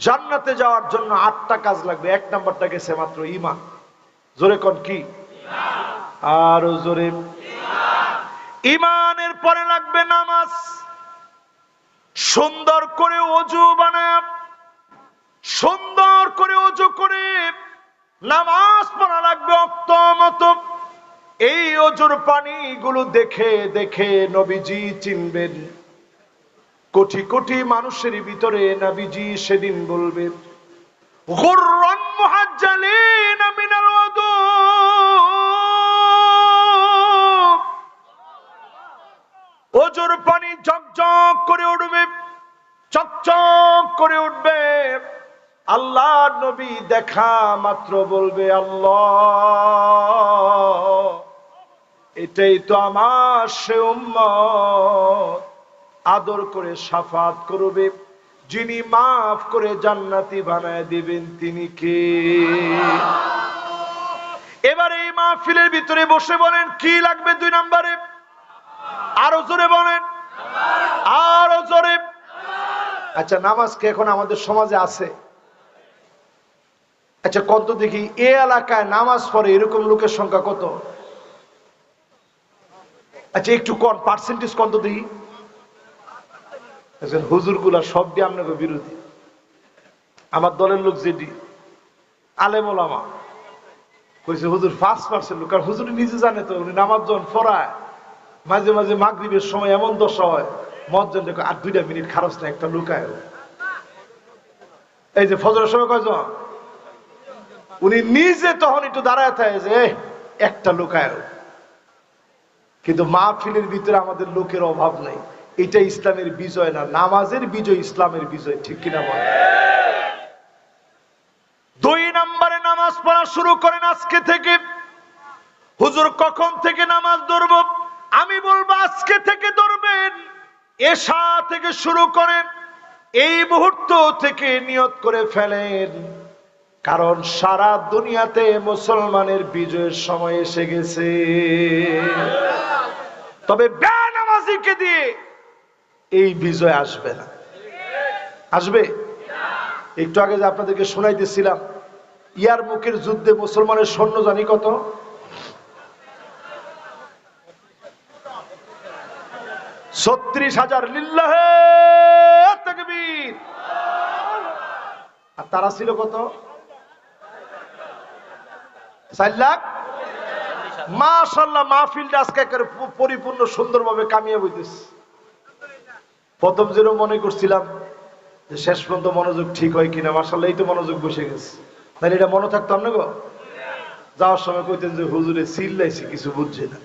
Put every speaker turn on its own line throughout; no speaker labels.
জান্নাতে যাওয়ার জন্য আটটা কাজ লাগবে। এক নাম্বারটা গেছে মাত্র ইমান জোরে কোন কি? আরও জোরে। ইমানের পরে লাগবে নামাজ। সুন্দর করে অজু বানায়। সুন্দর করে অজু করে নামাজ পড়া লাগবে অক্ত মতো এই অজুর পানিগুলো দেখে দেখে নবীজি চিনবেন। কোটি কোটি মানুষের ভিতরে নবীজি সেদিন বলবেন গুররান ওজোর পানি ঝকঝক করে উঠবে চকচক করে উঠবে। আল্লাহ নবী দেখা মাত্র বলবে, আল্লাহ, এটাই তো আমার সে উম্মত। আদর করে সাফাত করবে। যিনি মাফ করে জান্নাতি বানায় দিবেন, তিনি কে? এবার এই মাহফিলের ভিতরে বসে বলেন, কি লাগবে দুই নম্বরে? আরও জোরে বলেন। আরও জোরে। আচ্ছা নামাজ কি এখন আমাদের সমাজে আছে? আচ্ছা কত দেখি, এ এলাকায় নামাজ পড়ে এরকম লোকের সংখ্যা কত? আচ্ছা একটু কন পার্সেন্টেজ কত দেখি? হুজুরগুলা সব দিয়ে আপনাকে বিরোধী। আমার দলের লোক যেটি আলেম ওলামা। কইছে হুজুর ফার্স্ট পার্সেন্ট লোক। কারণ হুজুর নিজে জানে তো উনি নামাজ যখন পড়ায় মাঝে মাঝে মাগরিবের সময় এমন দশা হয় মজ্জন দেখো আর দুইটা মিনিট খারস না একটা লুকায় এই যে ফজরের সময় কয়জন? উনি নিজে তখন একটু দাঁড়ায় থাকে যে "এই, একটা লুকায় কিন্তু মাহফিলের ভিতরে আমাদের লোকের অভাব নাই। এটা ইসলামের বিজয় না, নামাজের বিজয় ইসলামের বিজয়, ঠিক কিনা বল? দুই নম্বরে নামাজ পড়া শুরু করেন আজকে থেকে। হুজুর, কখন থেকে নামাজ ধরব? আমি বলব আজকে থেকে ধরবেন। এশা থেকে শুরু করেন, এই মুহূর্ত থেকে নিয়ত করে ফেলেন। কারণ সারা দুনিয়াতে মুসলমানের বিজয়ের সময় এসে গেছে। তবে বেনামাজিকে দিয়ে এই বিজয় আসবে না। আসবে? একটু আগে যে আপনাদেরকে শোনাইতেছিলাম, ইয়ার মুখের যুদ্ধে মুসলমানের সৈন্য জানি কত? ছত্রিশ হাজার লিল্লাহে তাকবীর। আর তারা ছিল কত? চার লাখ? মাশাল্লাহ মাহফিলটা আজকে পরিপূর্ণ সুন্দরভাবে কামিয়ে বইতেছে। প্রথম যেরকম মনে করছিলাম যে শেষ পর্যন্ত মনোযোগ ঠিক হয় কিনা মার্শাল্লাহ এই তো মনোযোগ বসে গেছে। তাহলে এটা মনে থাকতাম না গো? যাওয়ার সময় কইতেন যে, হুজুরে চিল্লাইছে কিছু বুঝছে না।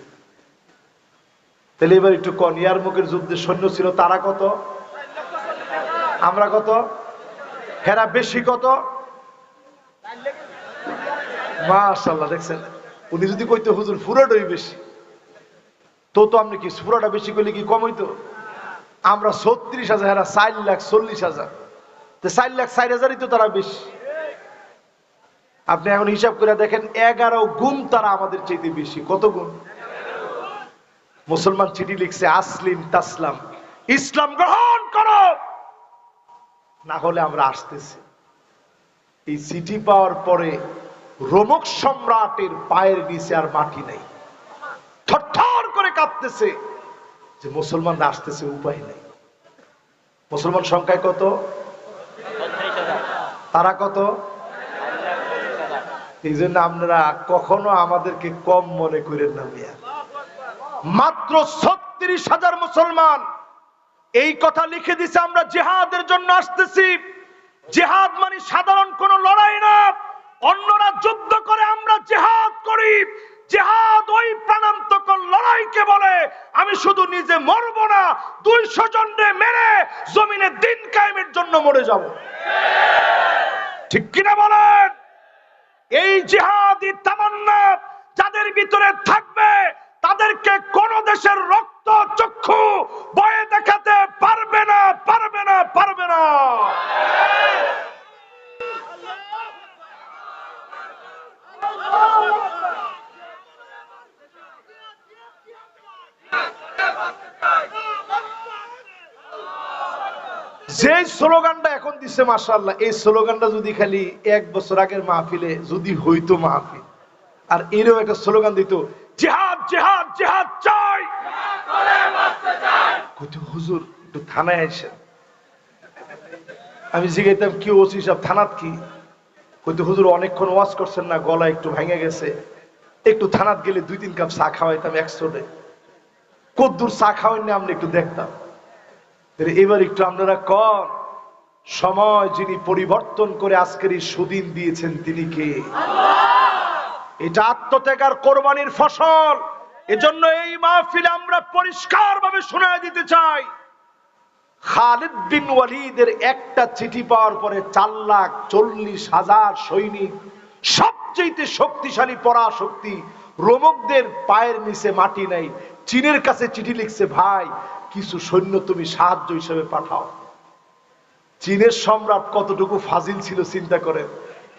তাহলে এবার একটু কন, ইয়ার মুখের যুদ্ধে সৈন্য ছিল, তারা কত? আমরা কত? হেরা বেশি কত? মাশাল্লাহ দেখছেন? উনি যদি কইতো, হুজুর ফুরাটাই বেশি। তো তো আপনি কি ফুরাটা বেশি করলে কি কম হইতো? আমরা ছত্রিশ হাজার হেরা চার লাখ চল্লিশ হাজার। চার লাখ চার হাজারই তো তারা বেশি। আপনি এখন হিসাব করে দেখেন, এগারো গুণ তারা আমাদের চাইতে বেশি। কত গুণ? মুসলমান চিঠি লিখছে, আসলিম তাসলাম। ইসলাম গ্রহণ করো! না হলে আমরা আসতেছি। এই চিঠি পাওয়ার পরে রোমক সম্রাটের পায়ের নিচে আর মাটি নেই। থরথর করে কাঁপতেছে। যে মুসলমান আসতেছে, উপায় নেই। মুসলমান সংখ্যায় কত? তারা কত? এই জন্য আপনারা কখনো আমাদেরকে কম মনে করেন না, মিয়া। মাত্র ছত্রিশ হাজার মুসলমান। এই কথা লিখে দিছে, আমরা জেহাদের জন্য আসতেছি। জেহাদ মানে সাধারণ কোন লড়াই না। অন্যরা যুদ্ধ করে, আমরা জেহাদ করি। জেহাদ ওই প্রাণান্তকর লড়াইকে বলে, আমি শুধু নিজে মরব না, দুইশো জনরে মেরে জমিনে দিন কায়েমের জন্য মরে যাব। ঠিক কিনা বলেন? এই জিহাদি তামান্না যাদের ভিতরে থাকবে, তাদেরকে কোন দেশের রক্ত চক্ষু বয়ে দেখাতে পারবে না পারবে না পারবে না। যে স্লোগানটা এখন দিছে, মাশাআল্লাহ, এই স্লোগানটা যদি খালি এক বছর আগের মাহফিলে যদি হইতো মাহফিল, আর এরও একটা স্লোগান দিত, জিহাদ জিহাদ জিহাদ চাই। কইতো, হুজুর, একটু থানায় আসেন আমি জিজ্ঞাইতাম কি ওসি সাহেব, থানাত কি? কইতো, হুজুর, অনেকক্ষণ ওয়াজ করছেন না, গলা একটু ভেঙে গেছে। একটু থানাত গেলে দুই তিন কাপ চা খাওয়াইতাম একশোটে কদ্দুর চা খাওয়াই না আমরা একটু দেখতাম। এবার একটু আপনারা কন, সময় যিনি পরিবর্তন করে আজকের এই সুদিন দিয়েছেন তিনি কে? এটা আত্মত্যাগ আর কোরবানির ফসল। এজন্য এই মাহফিলে আমরা পরিষ্কার ভাবে শোনা দিতে চাই। খালিদ বিন ওয়ালিদের একটা চিঠি পাওয়ার পরে চার লাখ চল্লিশ হাজার সৈনিক সবচেয়ে শক্তিশালী পরাশক্তি, রোমকদের পায়ের নিচে মাটি নাই। চীনের কাছে চিঠি লিখছে, ভাই, কিছু সৈন্য তুমি সাহায্য হিসেবে পাঠাও। চীনের সম্রাট কতটুকু ফাজিল ছিল চিন্তা করেন।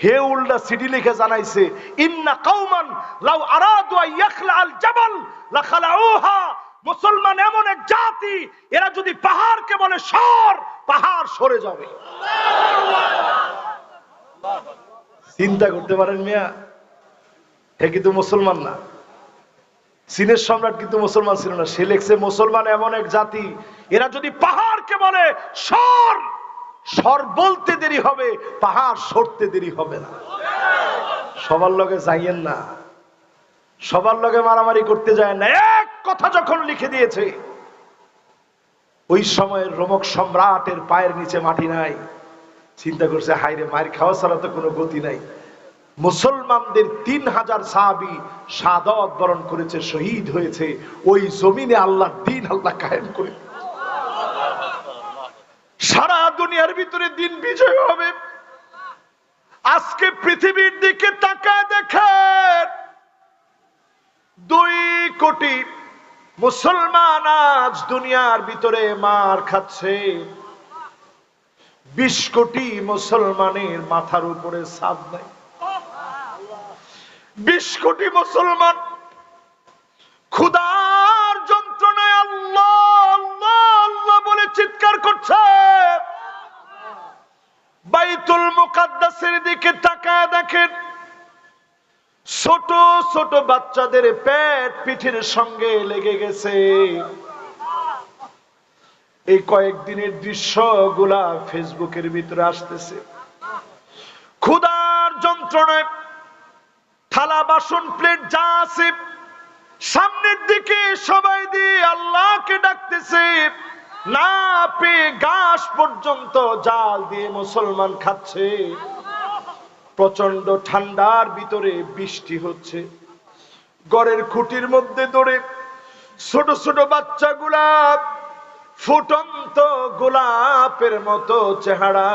হে উল্টা সিটি লিখে জানাইছে, ইন্না কাউমান লাউ আল জাবাল মুসলমান এমন এক জাতি, এরা যদি পাহাড়কে বলে সর, পাহাড় সরে যাবে। চিন্তা করতে পারেন মিয়া হে কিন্তু মুসলমান না। চীনের সম্রাট কিন্তু মুসলমান ছিল না। সে মুসলমান এমন এক জাতি, এরা যদি পাহাড়কে বলে, সর সর বলতে দেরি হবে, পাহাড় সরতে দেরি হবে না। সবার লগে যাইয়েন না। সবার লগে মারামারি করতে যায় না। এক কথা যখন লিখে দিয়েছে, ওই সময়ের রোমক সম্রাটের পায়ের নিচে মাটি নাই। চিন্তা করছে হাইরে মায়ের খাওয়া ছাড়া তো কোনো গতি নাই। মুসলমানদের তিন হাজার সাহাবি সাদত বরণ করেছে, শহীদ হয়েছে। ওই জমিনে আল্লাহ দিন আল্লাহ কায়েম করে। সারা দুনিয়ার ভিতরে দিন বিজয় হবে। আজকে পৃথিবীর দিকে তাকায় দেখেন, দুই কোটি মুসলমান আজ দুনিয়ার ভিতরে মার খাচ্ছে। বিশ কোটি মুসলমানের মাথার উপরে সাপ নাই। বিশ কোটি মুসলমান। ক্ষুদার যন্ত্রণায় আল্লাহ আল্লাহ আল্লাহ বলে চিৎকার করছে। বাইতুল মুকাদ্দাসের দিকে তাকায় দেখেন, ছোট ছোট বাচ্চাদের পেট পিঠের সঙ্গে লেগে গেছে। এই কয়েকদিনের দৃশ্যগুলা ফেসবুকের ভিতরে আসতেছে। ক্ষুদার যন্ত্রণায় থালা, বাসন প্লেট যা আছে, সামনের দিকে সবাই দিয়ে আল্লাহকে ডাকতেছে, না পেয়ে ঘাস পর্যন্ত জাল দিয়ে মুসলমান খাচ্ছে। প্রচণ্ড ঠান্ডার ভিতরে বৃষ্টি হচ্ছে। গড়ের খুঁটির মধ্যে দৌড়ে ছোট ছোট বাচ্চাগুলা ফুটন্ত গোলাপের মতো চেহারা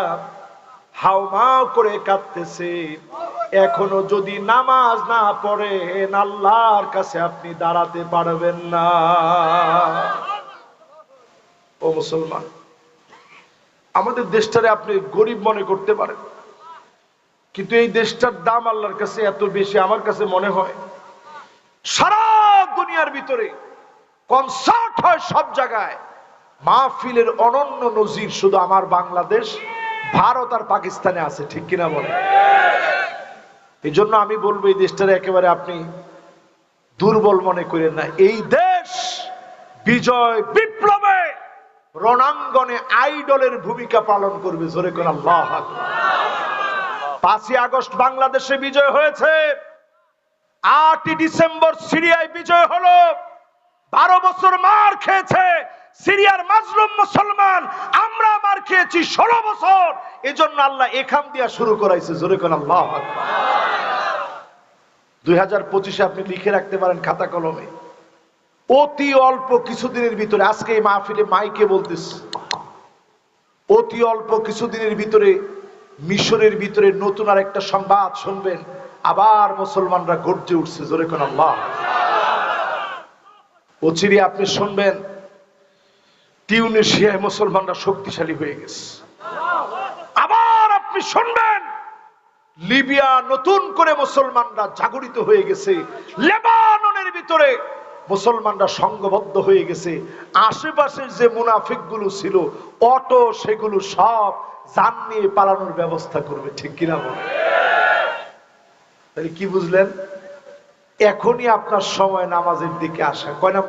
হাউমাউ করে কাঁদতেছে। এখনও যদি নামাজ না পড়েন, আল্লাহর কাছে আপনি দাঁড়াতে পারবেন না। ও মুসলমান, আমাদের দেশটারে আপনি গরিব মনে করতে পারেন, কিন্তু এই দেশটার দাম আল্লাহর কাছে এত বেশি, আমার কাছে মনে হয় সারা দুনিয়ার ভিতরে কনসার্ট হয় সব জায়গায়। মাহফিলের অনন্য নজির শুধু আমার বাংলাদেশ, ভারত আর পাকিস্তানে আছে, ঠিক কিনা বলে এই জন্য আমি বলব, এই দেশটারে একেবারে আপনি দুর্বল মনে করেন না। এই দেশ বিজয় বিপ্লবে রণাঙ্গনে আইডলের ভূমিকা পালন করবে, জোরে কোন আল্লাহ পাঁচই আগস্ট বাংলাদেশে বিজয় হয়েছে। আটই ডিসেম্বর সিরিয়ায় বিজয় হলো। বারো বছর মার খেয়েছে সিরিয়ার মাজলুম মুসলমান। আমরা মার খেয়েছি ষোলো বছর। এজন্য আল্লাহ এখান দিয়া শুরু করাইছে, জোরে কোন আল্লাহ দুই আপনি লিখে রাখতে পারেন খাতা কলমে। অতি অল্প কিছুদিনের ভিতরে, আজকে এই মাহফিলে মাইকে বলতেছে, অতি অল্প কিছুদিনের ভিতরে, মিশরের ভিতরে নতুন আর একটা সংবাদ শুনবেন, আবার মুসলমানরা গর্জে উঠছে, জোরে কোন আল্লাহ। অচিরে আপনি শুনবেন টিউনিশিয়ায় মুসলমানরা শক্তিশালী হয়ে গেছে। আবার আপনি শুনবেন লিবিয়া নতুন করে মুসলমানরা জাগরিত হয়ে গেছে। লেবাননের ভিতরে মুসলমানরা সংঘবদ্ধ হয়ে গেছে। আশেপাশের যে মুনাফিকগুলো ছিল, অটো সেগুলো সব যান নিয়ে পালানোর ব্যবস্থা করবে, ঠিক কিনা বলে? তাহলে কি বুঝলেন? এখনই আপনার সময় নামাজের দিকে আসা। কয় নাম্বার?